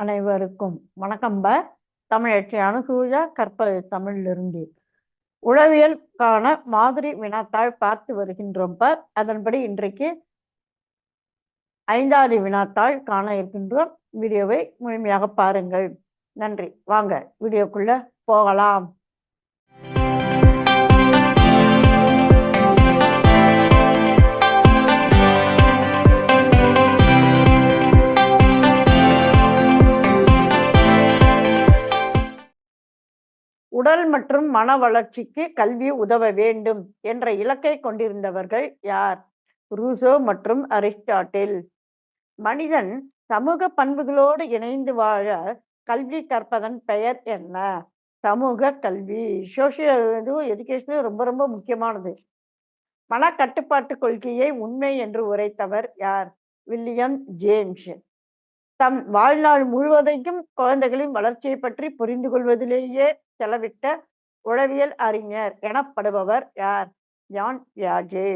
அனைவருக்கும் வணக்கம்ப தமிழச்சி சூஜா கற்பது தமிழிலிருந்து. உளவியலுக்கான மாதிரி வினாத்தாள் பார்த்து வருகின்றோம்ப அதன்படி இன்றைக்கு ஐந்தாவது வினாத்தாள் காண இருக்கின்றோம். வீடியோவை முழுமையாக பாருங்கள். நன்றி. வாங்க வீடியோக்குள்ள போகலாம். உடல் மற்றும் மன வளர்ச்சிக்கு கல்வி உதவ வேண்டும் என்ற இலக்கை கொண்டிருந்தவர்கள் யார்? ரூசோ மற்றும் அரிஸ்டாட்டில். மனிதன் சமூக பண்புகளோடு இணைந்து வாழ கல்வி கற்பதன் பெயர் என்ன? சமூக கல்வி. சோசியல் எஜுகேஷனும் ரொம்ப ரொம்ப முக்கியமானது. மன கட்டுப்பாட்டு கொள்கையை உண்மை என்று உரைத்தவர் யார்? William James. தம் வாழ்நாள் முழுவதையும் குழந்தைகளின் வளர்ச்சியை பற்றி புரிந்து கொள்வதிலேயே செலவிட்ட உளவியல் அறிஞர் எனப்படுபவர் யார்? ஜான் பியாஜே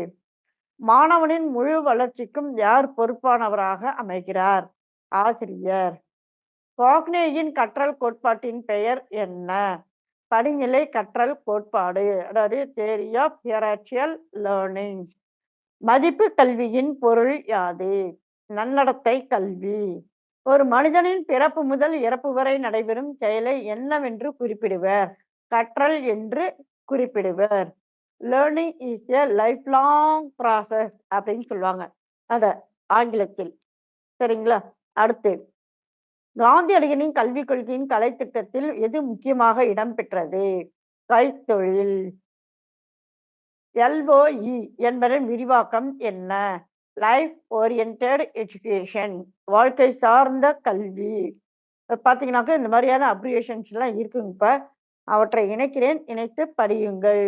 மாணவனின் முழு வளர்ச்சிக்கும் யார் பொறுப்பானவராக அமைகிறார்? ஆசிரியர். பாக்னேயின் கற்றல் கோட்பாட்டின் பெயர் என்ன? படிநிலை கற்றல் கோட்பாடு அதாவது தேரி ஆஃப் ஹியராட்சியல் லேர்னிங் மதிப்பு கல்வியின் பொருள் யாது? நன்னடத்தை கல்வி. ஒரு மனிதனின் பிறப்பு முதல் இறப்பு வரை நடைபெறும் செயலை என்னவென்று குறிப்பிடுவர்? கற்றல் என்று குறிப்பிடுவர். Learning is a life long process அப்படின்னு சொல்லுவாங்க. அத ஆங்கிலத்தில். சரிங்களா? அடுத்து காந்தியடிகளின் கல்விக் கொள்கையின் கலை திட்டத்தில் எது முக்கியமாக இடம்பெற்றது கைத்தொழில். எல்ஓஇ என்பதன் விரிவாக்கம் என்ன? லைஃப் ஓரியன்ட் எஜுகேஷன் வாழ்க்கை சார்ந்த கல்வி. பார்த்தீங்கன்னாக்கா இந்த மாதிரியான அப்ரிவேஷன்ஸ் எல்லாம் இருக்குங்க அவற்றை இணைக்கிறேன். இணைத்து படியுங்கள்.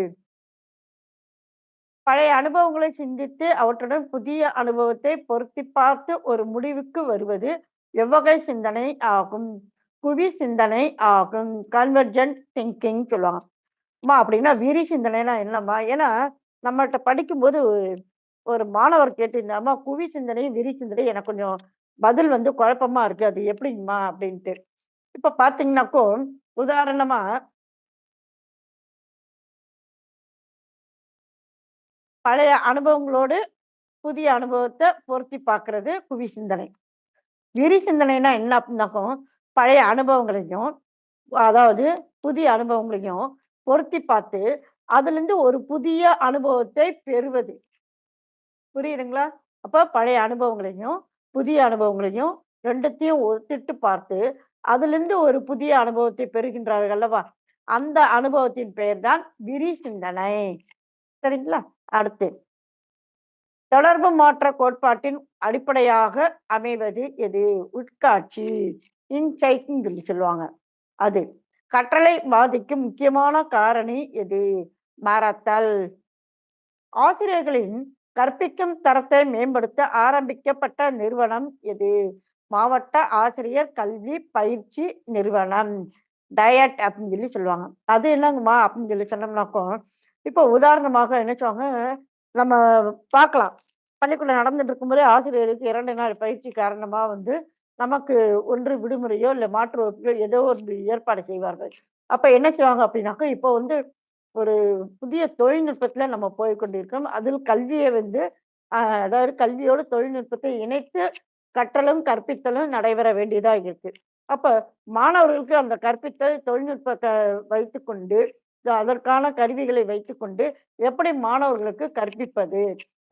பழைய அனுபவங்களை சிந்தித்து அவற்றுடன் புதிய அனுபவத்தை பொருத்தி பார்த்து ஒரு முடிவுக்கு வருவது எவ்வகை சிந்தனை ஆகும்? குவி சிந்தனை ஆகும். கன்வர்ஜென்ட் திங்கிங் சொல்லுவாங்க. அம்மா அப்படின்னா விரி சிந்தனைனா என்னம்மா? ஏன்னா நம்மள்கிட்ட படிக்கும்போது ஒரு மாணவர் கேட்டிருந்தாமா குவி சிந்தனையும் விரி சிந்தனை எனக்கு கொஞ்சம் பதில் வந்து குழப்பமா இருக்கு. அது எப்படிங்கம்மா அப்படின்ட்டு. இப்ப பாத்தீங்கன்னாக்கோ உதாரணமா பழைய அனுபவங்களோடு புதிய அனுபவத்தை பொருத்தி பார்க்கறது குவி சிந்தனை. விரி சிந்தனைனா என்ன அப்படின்னாக்கோ பழைய அனுபவங்களையும் அதாவது புதிய அனுபவங்களையும் பொருத்தி பார்த்து அதுல இருந்து ஒரு புதிய அனுபவத்தை பெறுவது. புரியுதுங்களா? அப்ப பழைய அனுபவங்களையும் புதிய அனுபவங்களையும் ரெண்டத்தையும் ஒத்திட்டு பார்த்து அதுல இருந்து ஒரு புதிய அனுபவத்தை பெறுகின்றார்கள் அல்லவா? அந்த அனுபவத்தின் பெயர்தான் விரி சிந்தனை சரிங்களா? அடுத்து. தொடர்பு மாற்ற கோட்பாட்டின் அடிப்படையாக அமைவது எது? உட்காட்சி. இன்சைட்னு சொல்லி சொல்லுவாங்க. அது. கற்றலை பாதிக்கும் முக்கியமான காரணி எது? மறத்தல் ஆசிரியர்களின் கற்பிக்கும் தரத்தை மேம்படுத்த ஆரம்பிக்கப்பட்ட நிறுவனம் எது? மாவட்ட ஆசிரியர் கல்வி பயிற்சி நிறுவனம். டயட் அப்படின்னு சொல்லி சொல்லுவாங்க. அது என்னங்கம்மா அப்படின்னு சொல்லி சொன்னோம்னாக்கோ இப்போ உதாரணமாக என்ன சொல்லுவாங்க நம்ம பார்க்கலாம். பள்ளிக்கூடம் நடந்துட்டு இருக்கும்போதே ஆசிரியருக்கு இரண்டு நாள் பயிற்சி காரணமாக வந்து நமக்கு ஒன்று விடுமுறையோ இல்லை மாற்று வகுப்பையோ ஏதோ ஒரு ஏற்பாடு செய்வார்கள். அப்போ என்ன செய்வாங்க அப்படின்னாக்கா இப்போ வந்து ஒரு புதிய தொழில்நுட்பத்துல நம்ம போய்கொண்டிருக்கோம் அதில் கல்வியை வந்து அதாவது கல்வியோட தொழில்நுட்பத்தை இணைத்து கற்றலும் கற்பித்தலும் நடைபெற வேண்டியதா இருக்கு. அப்ப மாணவர்களுக்கு அந்த கற்பித்தல் தொழில்நுட்பத்தை வைத்துக்கொண்டு அதற்கான கருவிகளை வைத்துக்கொண்டு எப்படி மாணவர்களுக்கு கற்பிப்பது?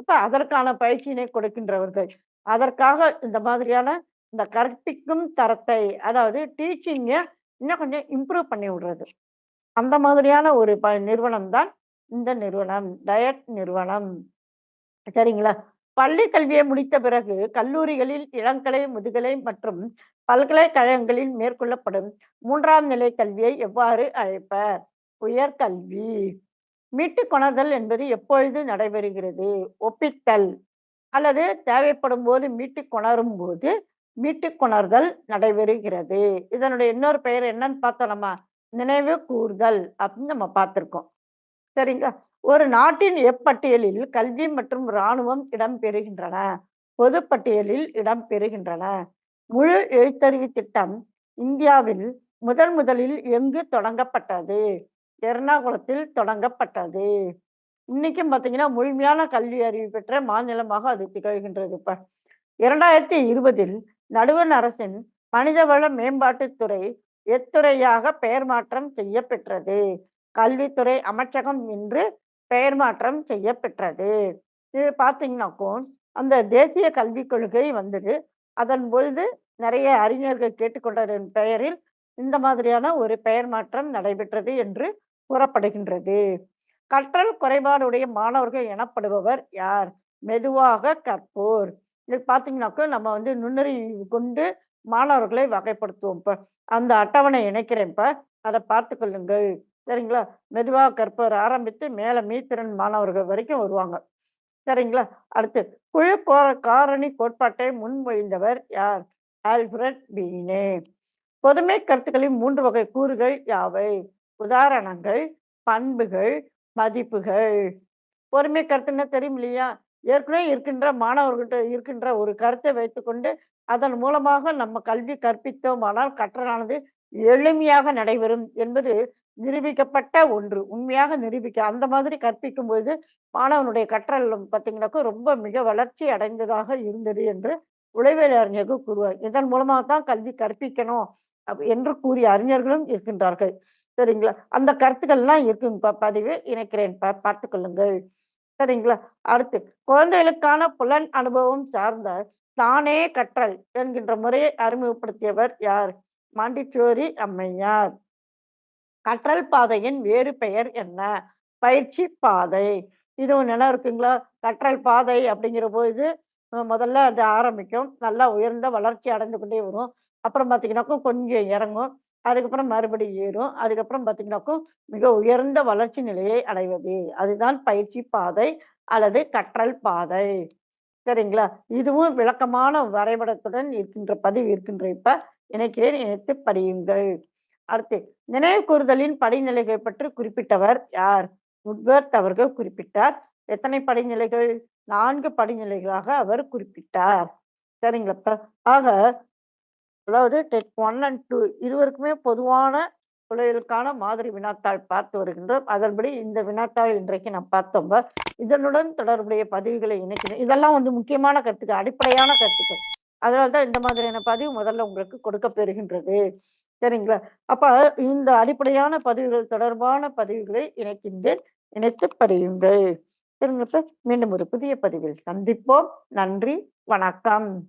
அப்ப அதற்கான பயிற்சியினை கொடுக்கின்றவர்கள். அதற்காக இந்த மாதிரியான இந்த கற்பிக்கும் தரத்தை அதாவது டீச்சிங்கை இன்னும் கொஞ்சம் இம்ப்ரூவ் பண்ணி விடுறது. அந்த மாதிரியான ஒரு ப நிறுவனம் தான் இந்த நிறுவனம் டயட் நிறுவனம். சரிங்களா? பள்ளி கல்வியை முடித்த பிறகு கல்லூரிகளில் இளங்கலை முதுகலை மற்றும் பல்கலைக்கழகங்களில் மேற்கொள்ளப்படும் மூன்றாம் நிலை கல்வியை எவ்வாறு அழைப்பர்? உயர்கல்வி. மீட்டு கொணர்தல் என்பது எப்பொழுது நடைபெறுகிறது? ஒப்பித்தல். அல்லது தேவைப்படும் போது மீட்டு கொணரும் போது மீட்டு கொணர்தல் நடைபெறுகிறது. இதனுடைய இன்னொரு பெயர் என்னன்னு பார்த்தோம்மா நினைவு கூறுதல் அப்படின்னு நம்ம பார்த்திருக்கோம். சரிங்களா? ஒரு நாட்டின் எப்பட்டியலில் கல்வி மற்றும் இராணுவம் இடம் பெறுகின்றன பொதுப்பட்டியலில் இடம் பெறுகின்றன முழு எழுத்தறிவு திட்டம் இந்தியாவில் முதன் முதலில் எங்கு தொடங்கப்பட்டது? எர்ணாகுளத்தில் தொடங்கப்பட்டது. இன்னைக்கும் பார்த்தீங்கன்னா, முழுமையான கல்வி அறிவு பெற்ற மாநிலமாக அது திகழ்கின்றது ப இரண்டாயிரத்தி இருபதில் நடுவண் அரசின் மனிதவள மேம்பாட்டுத் துறை எத்துறையாக பெயர் மாற்றம் செய்யப்பெற்றது? கல்வித்துறை அமைச்சகம் என்று பெயர் மாற்றம் செய்யப்பெற்றது. இது பார்த்தீங்கன்னாக்கும், அந்த தேசிய கல்விக் கொள்கை வந்தது. அதன் பொழுது நிறைய அறிஞர்கள் கேட்டுக்கொண்டதன் பெயரில், இந்த மாதிரியான ஒரு பெயர் மாற்றம் நடைபெற்றது என்று கூறப்படுகின்றது. கற்றல் குறைபாடுடைய மாணவர்கள் எனப்படுபவர் யார்? மெதுவாக கற்போர். இது பார்த்தீங்கன்னாக்க, நம்ம வந்து நுண்ணறிவு கொண்டு மாணவர்களை வகைப்படுத்துவோம் இப்போ அந்த அட்டவணை இணைக்கிறேன் இப்போ அதை பார்த்துக் கொள்ளுங்கள். சரிங்களா? மெதுவாக கற்பவர் ஆரம்பித்து மேலே மீத்திறன் மாணவர்கள் வரைக்கும் வருவாங்க. சரிங்களா? அடுத்து குழு கோர காரணி கோட்பாட்டை முன்மொழிந்தவர் யார்? ஆல்ஃபிரட் பீனே. பொதுமை கருத்துக்களின் மூன்று வகை கூறுகள் யாவை? உதாரணங்கள், பண்புகள், மதிப்புகள். பொறுமை கருத்துன்னா தெரியும் இல்லையா? ஏற்கனவே இருக்கின்ற மாணவர்கள்ட்ட இருக்கின்ற ஒரு கருத்தை வைத்துக்கொண்டு, அதன் மூலமாக நம்ம கல்வி கற்பித்தோமானால் கற்றலானது எளிமையாக நடைபெறும் என்பது நிரூபிக்கப்பட்ட ஒன்று. உண்மையாக நிரூபிக்க அந்த மாதிரி கற்பிக்கும் பொழுது மாணவனுடைய கற்றல் பார்த்தீங்கன்னாக்கா ரொம்ப மிக வளர்ச்சி அடைந்ததாக இருந்தது என்று உளவியல் அறிஞர்கள் கூறுவார். இதன் மூலமாக தான் கல்வி கற்பிக்கணும் என்று கூறிய அறிஞர்களும் இருக்கின்றார்கள். சரிங்களா? அந்த கருத்துக்கள்லாம் இருக்குங்க பதிவு இணைக்கிறேன் ப கொள்ளுங்கள். சரிங்களா? அடுத்து குழந்தைகளுக்கான புலன் அனுபவம் சார்ந்த தானே கற்றல் என்கின்ற முறையை அறிமுகப்படுத்தியவர் யார்? மாண்டிச்சோரி அம்மையார். கற்றல் பாதையின் வேறு பெயர் என்ன? பயிற்சி பாதை. இதுவும் நிலம் இருக்குங்களா? கற்றல் பாதை அப்படிங்கிற போது முதல்ல அது ஆரம்பிக்கும். நல்லா உயர்ந்த வளர்ச்சி அடைந்து கொண்டே வரும். அப்புறம் பார்த்தீங்கன்னாக்க, கொஞ்சம் இறங்கும். அதுக்கப்புறம் மறுபடியும் ஏறும். அதுக்கப்புறம் பார்த்தீங்கன்னாக்க, மிக உயர்ந்த வளர்ச்சி நிலையை அடைவது. அதுதான் பயிற்சி பாதை அல்லது கற்றல் பாதை. சரிங்களா? இதுவும் விளக்கமான வரைபடத்துடன் இருக்கின்ற பதிவு இருக்கின்ற இப்ப இணைக்கிறேன். இணைத்து படியுங்கள். அடுத்து நினைவு கூறுதலின் படிநிலைகள் பற்றி குறிப்பிட்டவர் யார்? உட்வர்த் அவர்கள் குறிப்பிட்டார். எத்தனை படிநிலைகள்? நான்கு படிநிலைகளாக அவர் குறிப்பிட்டார். சரிங்களா ஆக அதாவது டெட் ஒன் அண்ட் டூ இருவருக்குமே பொதுவான பிள்ளைகளுக்கான மாதிரி வினாத்தாள் பார்த்து வருகின்றோம். அதன்படி இந்த வினாத்தாள் இன்றைக்கு நாம் பார்த்தோம் இதனுடன் தொடர்புடைய பதிவுகளை இணைக்கிறேன். இதெல்லாம் வந்து முக்கியமான கருத்துக்கள், அடிப்படையான கருத்துக்கள். அதனால தான் இந்த மாதிரியான பதிவு முதல்ல உங்களுக்கு கொடுக்க பெறுகின்றது. சரிங்களா? அப்ப இந்த அடிப்படையான பதிவுகள் தொடர்பான பதிவுகளை இணைக்கின்றேன். இணைத்து படியுங்கள். சரிங்களா மீண்டும் ஒரு புதிய பதிவில் சந்திப்போம். நன்றி. வணக்கம்.